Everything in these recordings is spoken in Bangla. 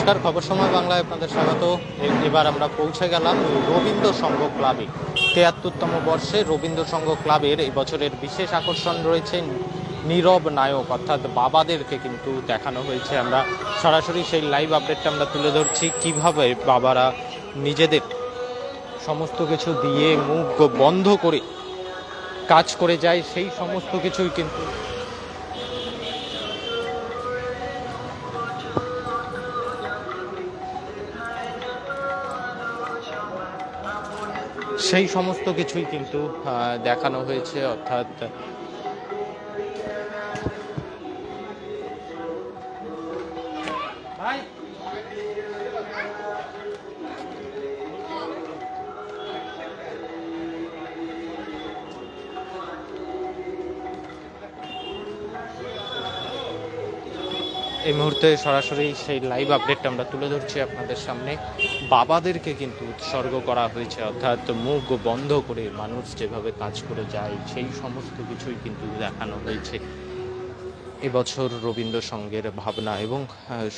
নমস্কার, খবর সময় বাংলায় আপনাদের স্বাগত। এবার আমরা পৌঁছে গেলাম রবীন্দ্র সংঘ ক্লাবে। তেয়াত্তরতম বর্ষে রবীন্দ্র সংঘ ক্লাবের এই বছরের বিশেষ আকর্ষণ রয়েছে নীরব নায়ক, অর্থাৎ বাবাদেরকে কিন্তু দেখানো হয়েছে। আমরা সরাসরি সেই লাইভ আপডেটটা আমরা তুলে ধরছি। কীভাবে বাবারা নিজেদের সমস্ত কিছু দিয়ে মুখ বন্ধ করে কাজ করে যায়, সেই সমস্ত কিছুই কিন্তু সেই সমস্ত কিছুই কিন্তু দেখানো হয়েছে অর্থাৎ এই মুহূর্তে সরাসরি সেই লাইভ আপডেটটা আমরা তুলে ধরছি আপনাদের সামনে। বাবাদেরকে কিন্তু উৎসর্গ করা হয়েছে, অর্থাৎ মুখ বন্ধ করে মানুষ যেভাবে কাজ করে যায়, সেই সমস্ত কিছুই কিন্তু দেখানো হয়েছে। এবছর রবীন্দ্র সঙ্গের ভাবনা এবং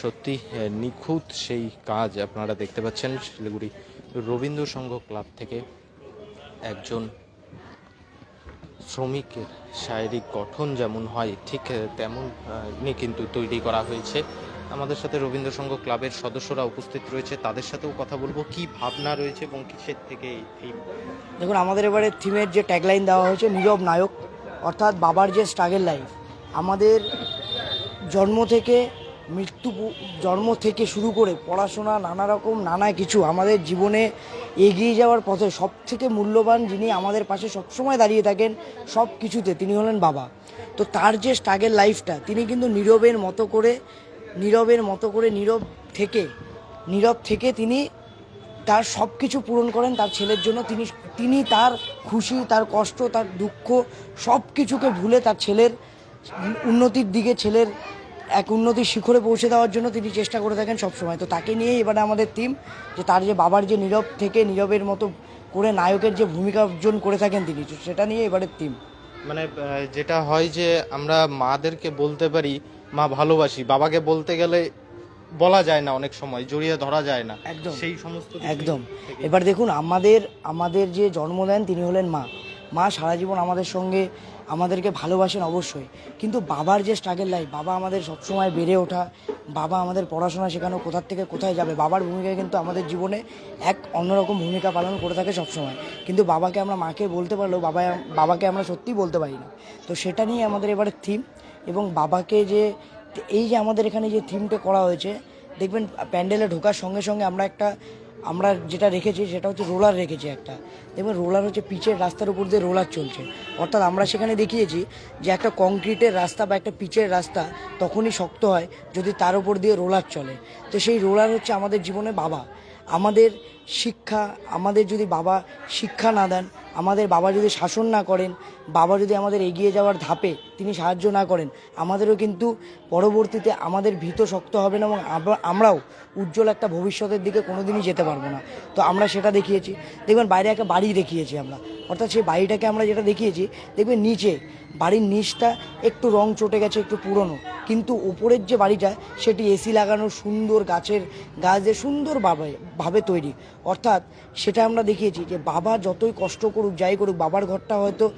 সত্যি নিখুঁত সেই কাজ আপনারা দেখতে পাচ্ছেন শিলিগুড়ি রবীন্দ্র সংঘ ক্লাব থেকে একজন শ্রমিকের শারীরিক গঠন যেমন হয়, ঠিক তেমন নিয়ে কিন্তু তৈরি করা হয়েছে। আমাদের সাথে রবীন্দ্র সংঘ ক্লাবের সদস্যরা উপস্থিত রয়েছে। তাদের সাথেও কথা বলব। কি ভাবনা রয়েছে এবং কিসের থেকে এই- এই দেখুন, আমাদের এবারে থিমের যে ট্যাগলাইন দেওয়া হয়েছে, নীরব নায়ক, অর্থাৎ বাবার যে স্ট্রাগেল লাইফ আমাদের জন্ম থেকে মৃত্যু জন্ম থেকে শুরু করে পড়াশোনা নানা রকম নানা কিছু আমাদের জীবনে এগিয়ে যাওয়ার পথে সব থেকে মূল্যবান যিনি আমাদের পাশে সবসময় দাঁড়িয়ে থাকেন সব কিছুতে তিনি হলেন বাবা। তো তার যে স্ট্রাগেল লাইফটা তিনি কিন্তু নীরবের মতো করে, নীরবের মতো করে নীরব থেকে নীরব থেকে তিনি তার সব কিছু পূরণ করেন তার ছেলের জন্য। তিনি তিনি তার খুশি, তার কষ্ট, তার দুঃখ সব কিছুকে ভুলে তার ছেলের, উন্নতির দিকে ছেলের এক উন্নতির শিখরে পৌঁছে দেওয়ার জন্য তিনি চেষ্টা করে থাকেন সবসময়। তো তাকে নিয়েই এবারে আমাদের টিম যে তার যে বাবার যে নীরব থেকে নীরবের মতো করে নায়কের যে ভূমিকা অর্জন করে থাকেন তিনি সেটা নিয়ে এবারের টিম মানে যেটা হয় যে আমরা মাদেরকে বলতে পারি মা ভালোবাসি। বাবাকে বলতে গেলে বলা যায় না অনেক সময় জড়িয়ে ধরা যায় না। একদম। সেই সমস্ত একদম। এবার দেখুন আমাদের আমাদের যে জন্ম দেন তিনি হলেন মা। মা সারা জীবন আমাদের সঙ্গে আমাদেরকে ভালোবাসেন অবশ্যই। কিন্তু বাবার যে স্ট্রাগল লাইফ বাবা আমাদের সবসময় বেড়ে ওঠা, বাবা আমাদের পড়াশোনা শেখানো কোথার থেকে কোথায় যাবে, বাবার ভূমিকা কিন্তু আমাদের জীবনে এক অন্যরকম ভূমিকা পালন করে থাকে সবসময়। কিন্তু বাবাকে আমরা মাকে বলতে পারলেও বাবা বাবাকে আমরা সত্যিই বলতে পারি না। তো সেটা নিয়ে আমাদের এবারে থিম এবং বাবাকে যে, এই যে আমাদের এখানে যে থিমটা করা হয়েছে, দেখবেন, প্যান্ডেলে ঢোকার সঙ্গে সঙ্গে আমরা একটা আমরা যেটা রেখেছি সেটা হচ্ছে রোলার রেখেছি একটা। দেখবেন রোলার হচ্ছে পিচের রাস্তার উপর দিয়ে রোলার চলছে। অর্থাৎ আমরা সেখানে দেখিয়েছি যে একটা কংক্রিটের রাস্তা বা একটা পিচের রাস্তা তখনই শক্ত হয় যদি তার উপর দিয়ে রোলার চলে। তো সেই রোলার হচ্ছে আমাদের জীবনে বাবা। আমাদের শিক্ষা, আমাদের যদি বাবা শিক্ষা না দেন, আমাদের বাবা যদি শাসন না করেন, বাবা যদি আমাদের এগিয়ে যাওয়ার ধাপে তিনি সাহায্য না করেন, আমাদেরও কিন্তু পরবর্তীতে আমাদের ভীত শক্ত হবে না এবং আমরাও উজ্জ্বল একটা ভবিষ্যতের দিকে কোনোদিনই যেতে পারব না। তো আমরা সেটা দেখিয়েছি। দেখবেন বাইরে একটা বাড়ি দেখিয়েছি আমরা। অর্থাৎ সেই বাড়িটাকে আমরা যেটা দেখিয়েছি দেখবেন নিচে, বাড়ির নিচটা একটু রং চটে গেছে, একটু পুরনো। কিন্তু উপরের যে বাড়িটা, সেটি এসি লাগানো সুন্দর গাছের গাছ দিয়ে সুন্দর ভাবে তৈরি। অর্থাৎ সেটা আমরা দেখিয়েছি যে বাবা যতই কষ্ট করুক, যাই করুক, বাবার ঘরটা হয়তো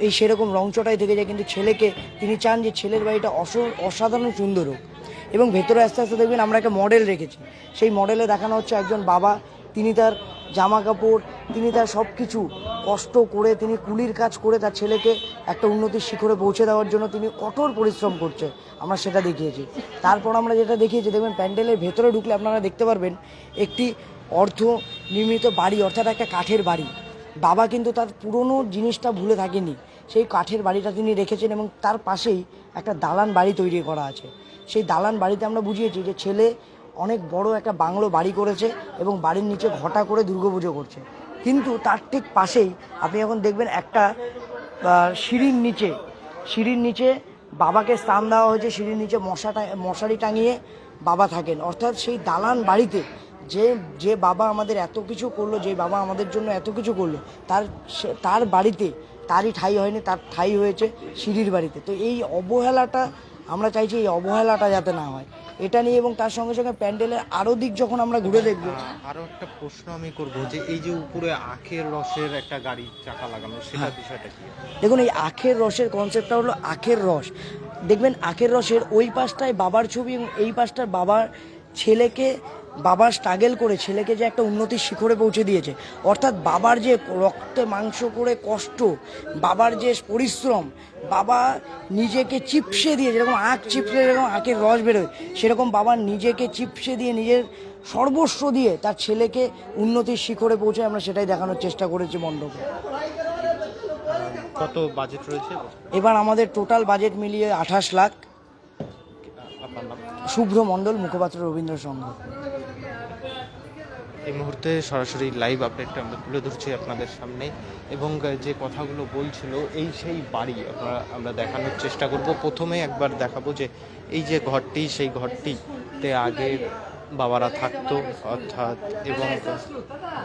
এই সেরকম রং চটাই থেকে যায়, কিন্তু ছেলেকে তিনি চান যে ছেলের বাড়িটা অস- অসাধারণ সুন্দর হোক। এবং ভেতরে আস্তে আস্তে দেখবেন আমরা একটা মডেল রেখেছি। সেই মডেলে দেখানো হচ্ছে একজন বাবা তিনি তার জামা কাপড় তিনি তার সব কিছু কষ্ট করে, তিনি কুলির কাজ করে তার ছেলেকে একটা উন্নতির শিখরে পৌঁছে দেওয়ার জন্য তিনি কঠোর পরিশ্রম করছে। আমরা সেটা দেখিয়েছি। তারপর আমরা যেটা দেখিয়েছি, দেখবেন প্যান্ডেলের ভেতরে ঢুকলে আপনারা দেখতে পারবেন, একটি অর্ধ নির্মিত বাড়ি, অর্থাৎ একটা কাঠের বাড়ি। বাবা কিন্তু তার পুরনো জিনিসটা ভুলে থাকেনি। সেই কাঠের বাড়িটা তিনি রেখেছেন এবং তার পাশেই একটা দালান বাড়ি তৈরি করা আছে। সেই দালান বাড়িতে আমরা বুঝিয়েছি যে ছেলে অনেক বড় একটা বাংলো বাড়ি করেছে এবং বাড়ির নিচে ঘটা করে দুর্গাপুজো করছে। কিন্তু তার ঠিক পাশেই আপনি এখন দেখবেন একটা সিঁড়ির নিচে সিঁড়ির নিচে বাবাকে স্থান দেওয়া হয়েছে, সিঁড়ির নিচে মশাটা মশারি টাঙিয়ে বাবা থাকেন। অর্থাৎ সেই দালান বাড়িতে যে যে বাবা আমাদের এত কিছু করল, যে বাবা আমাদের জন্য এত কিছু করল, তার তার বাড়িতে তারই ঠাই হয়নি, তার ঠাই হয়েছে সিঁড়ির বাড়িতে। তো এই অবহেলাটা আমরা চাইছি এই অবহেলাটা যাতে না হয়। এটা নিয়ে এবং তার সঙ্গে সঙ্গে প্যান্ডেলের আরও দিক যখন আমরা ঘুরে দেখব। আরও আরও একটা প্রশ্ন আমি করব যে এই যে উপরে আখের রসের একটা গাড়ি চাকা লাগানো সেটা হ্যাঁ। বিষয়টা কি? দেখুন এই আখের রসের কনসেপ্টটা হলো আখের রস। দেখবেন আখের রসের ওই পাশটায় বাবার ছবি এবং এই পাশটার বাবার ছেলেকে বাবার স্ট্রাগেল করে ছেলেকে যে একটা উন্নতির শিখরে পৌঁছে দিয়েছে। অর্থাৎ বাবার যে রক্তে মাংস করে কষ্ট বাবার যে পরিশ্রম বাবা নিজেকে চিপসে দিয়ে যেরকম আখ চিপসে যেরকম আখের রস বেরোয় সেরকম বাবা নিজেকে চিপসে দিয়ে নিজের সর্বস্ব দিয়ে তার ছেলেকে উন্নতির শিখরে পৌঁছে আমরা সেটাই দেখানোর চেষ্টা করেছি মণ্ডপে। কত বাজেট রয়েছে? এবার আমাদের টোটাল বাজেট মিলিয়ে আঠাশ লাখ। শুভ্র মণ্ডল মুখপাত্র রবীন্দ্র সংঘ। এই মুহূর্তে সরাসরি লাইভ আপডেটটা আমরা তুলে ধরছি আপনাদের সামনে এবং যে কথাগুলো বলছিল, এই সেই বাড়ি আমরা আমরা দেখানোর চেষ্টা করব। প্রথমে একবার দেখাবো যে এই যে ঘরটি, সেই ঘরটিতে আগে বাবারা থাকতো, অর্থাৎ এবং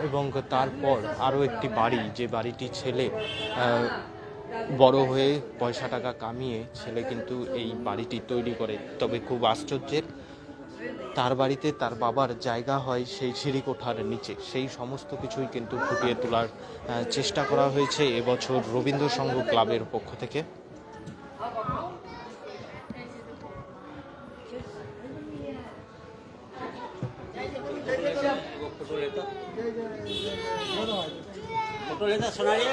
এবং তারপর আরও একটি বাড়ি, যে বাড়িটি ছেলে বড় হয়ে পয়সা টাকা কামিয়ে ছেলে কিন্তু এই বাড়িটি তৈরি করে। তবে খুব আশ্চর্যের তার বাড়িতে তার বাবার জায়গা হয় সেই সিঁড়ি কোঠার নিচে সেই সমস্ত কিছুই কিন্তু ফুটিয়ে তোলার আহ, চেষ্টা করা হয়েছে এবছর রবীন্দ্র সংঘ ক্লাবের পক্ষ থেকে फोटो लेता सुनाइए